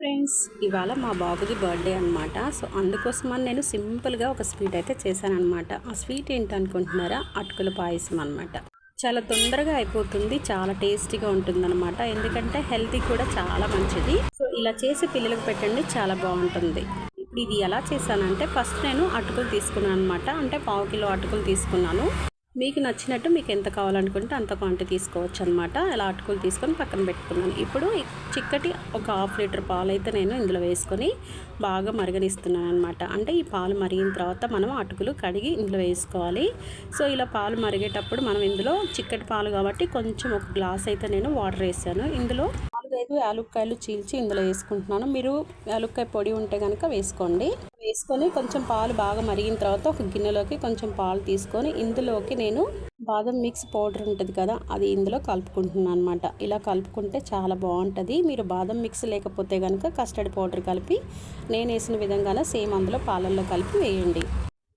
Friends ఇవాళ మా బాబుది బర్త్డే అనమాట సో అందుకోసమని నేను సింపుల్గా ఒక స్వీట్ అయితే చేశానమాట ఆ స్వీట్ ఏంటనుకుంటున్నారా? అటుకుల పాయసం అనమాట చాలా తొందరగా అయిపోతుంది చాలా టేస్టీగా ఉంటుందన్నమాట. ఎందుకంటే హెల్తీ కూడా చాలా మంచిది. సో ఇలా చేసి పిల్లలకు పెట్టండి చాలా బాగుంటుంది. ఇప్పుడు ఇది ఎలా చేశానంటే ఫస్ట్ నేను అటుకులు తీసుకున్నాను అనమాట అంటే పావు కిలో అటుకులు తీసుకున్నాను. మీకు నచ్చినట్టు మీకు ఎంత కావాలనుకుంటే అంత క్వాంటిటీ తీసుకోవచ్చు అనమాట ఇలా అటుకులు తీసుకొని పక్కన పెట్టుకున్నాను. ఇప్పుడు చిక్కటి ఒక హాఫ్ లీటర్ పాలు అయితే నేను ఇందులో వేసుకొని బాగా మరగనిస్తున్నాను అనమాట అంటే ఈ పాలు మరిగిన తర్వాత మనం అటుకులు కడిగి ఇందులో వేసుకోవాలి. సో ఇలా పాలు మరిగేటప్పుడు మనం ఇందులో చిక్కటి పాలు కాబట్టి కొంచెం ఒక గ్లాస్ అయితే నేను వాటర్ వేసాను. ఇందులో నాలుగైదు యాలుక్కాయలు చీల్చి ఇందులో వేసుకుంటున్నాను. మీరు యాలుక్కాయ పొడి ఉంటే కనుక వేసుకోండి. వేసుకొని కొంచెం పాలు బాగా మరిగిన తర్వాత ఒక గిన్నెలోకి కొంచెం పాలు తీసుకొని ఇందులోకి నేను బాదం మిక్స్ పౌడర్ ఉంటుంది కదా అది ఇందులో కలుపుకుంటున్నాను అనమాట ఇలా కలుపుకుంటే చాలా బాగుంటుంది. మీరు బాదం మిక్స్ లేకపోతే కనుక కస్టర్డ్ పౌడర్ కలిపి నేను వేసిన విధంగానే సేమ్ అందులో పాలల్లో కలిపి వేయండి.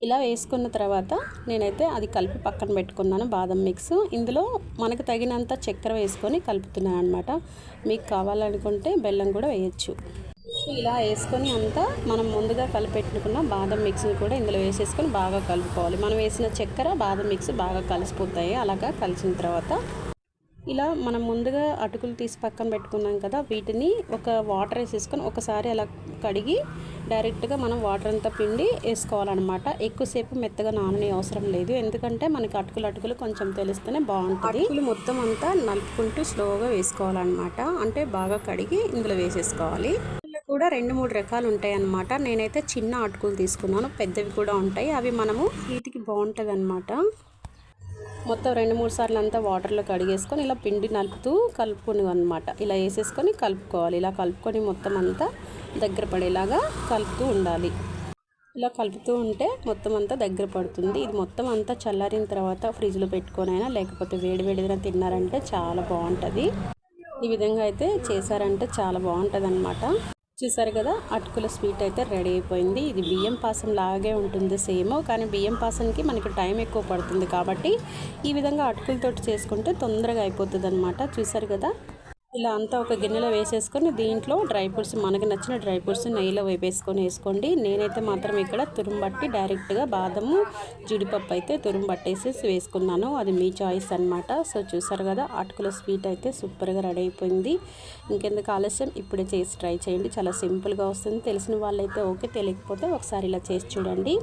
ఇలా వేసుకున్న తర్వాత నేనైతే అది కలిపి పక్కన పెట్టుకున్నాను బాదం మిక్స్. ఇందులో మనకు తగినంత చక్కెర వేసుకొని కలుపుతున్నాను అనమాట మీకు కావాలనుకుంటే బెల్లం కూడా వేయచ్చు. ఇలా వేసుకొని అంతా మనం ముందుగా కలిపెట్టుకున్న బాదం మిక్స్ని కూడా ఇందులో వేసేసుకొని బాగా కలుపుకోవాలి. మనం వేసిన చక్కెర బాదం మిక్స్ బాగా కలిసిపోతాయి. అలాగా కలిసిన తర్వాత ఇలా మనం ముందుగా అటుకులు తీసి పక్కన పెట్టుకున్నాం కదా వీటిని ఒక వాటర్ వేసేసుకొని ఒకసారి అలా కడిగి డైరెక్ట్గా మనం వాటర్ అంతా పిండి వేసుకోవాలన్నమాట. ఎక్కువసేపు మెత్తగా నానని అవసరం లేదు. ఎందుకంటే మనకి అటుకులు అటుకులు కొంచెం తెలిస్తేనే బాగుంటుంది. అటుకులు మొత్తం అంతా నలుపుకుంటూ స్లోగా వేసుకోవాలన్నమాట. అంటే బాగా కడిగి ఇందులో వేసేసుకోవాలి. కూడా రెండు మూడు రకాలు ఉంటాయి అన్నమాట నేనైతే చిన్న అటుకులు తీసుకున్నాను పెద్దవి కూడా ఉంటాయి. అవి మనము వీటికి బాగుంటుంది అనమాట మొత్తం రెండు మూడు సార్లు అంతా వాటర్లో కడిగేసుకొని ఇలా పిండి నలుపుతూ కలుపుకుని అనమాట ఇలా వేసేసుకొని కలుపుకోవాలి. ఇలా కలుపుకొని మొత్తం అంతా దగ్గర పడేలాగా కలుపుతూ ఉండాలి. ఇలా కలుపుతూ ఉంటే మొత్తం అంతా దగ్గర పడుతుంది. ఇది మొత్తం అంతా చల్లారిన తర్వాత ఫ్రిడ్జ్లో పెట్టుకొనైనా లేకపోతే వేడి వేడిగా తిన్నారంటే చాలా బాగుంటుంది ఈ విధంగా అయితే చేశారంటే చాలా బాగుంటుంది అనమాట చూసారు కదా అటుకుల స్వీట్ అయితే రెడీ అయిపోయింది. ఇది బియ్యం పాసం లాగే ఉంటుంది సేమ్ కానీ బియ్యం పాసంకి మనకి టైం ఎక్కువ పడుతుంది కాబట్టి ఈ విధంగా అటుకులతోటి చేసుకుంటే తొందరగా అయిపోతుంది అనమాట చూసారు కదా ఇలా అంతా ఒక గిన్నెలో వేసేసుకొని దీంట్లో డ్రై ఫ్రూట్స్ మనకు నచ్చిన డ్రై ఫ్రూట్స్ నెయ్యిలో వేపేసుకొని వేసుకోండి. నేనైతే మాత్రం ఇక్కడ తురుంబట్టి డైరెక్ట్గా బాదము జీడిపప్పు అయితే తురుంబట్టేసేసి వేసుకున్నాను. అది మీ చాయిస్ అనమాట సో చూసారు కదా అటుకుల స్వీట్ అయితే సూపర్గా రెడీ అయిపోయింది. ఇంకెందుకు ఆలస్యం? ఇప్పుడే చేసి ట్రై చేయండి. చాలా సింపుల్గా వస్తుంది. తెలిసిన వాళ్ళైతే ఓకే తెలియకపోతే ఒకసారి ఇలా చేసి చూడండి.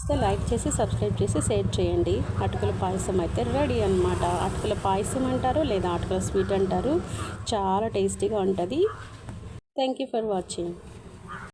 నచ్చితే లైక్ చేసి సబ్స్క్రైబ్ చేసి షేర్ చేయండి. అటుకుల పాయసం అయితే రెడీ అనమాట అటుకుల పాయసం అంటారు లేదా అటుకుల స్వీట్ అంటారు? చాలా టేస్టీగా ఉంటుంది. Thank you for watching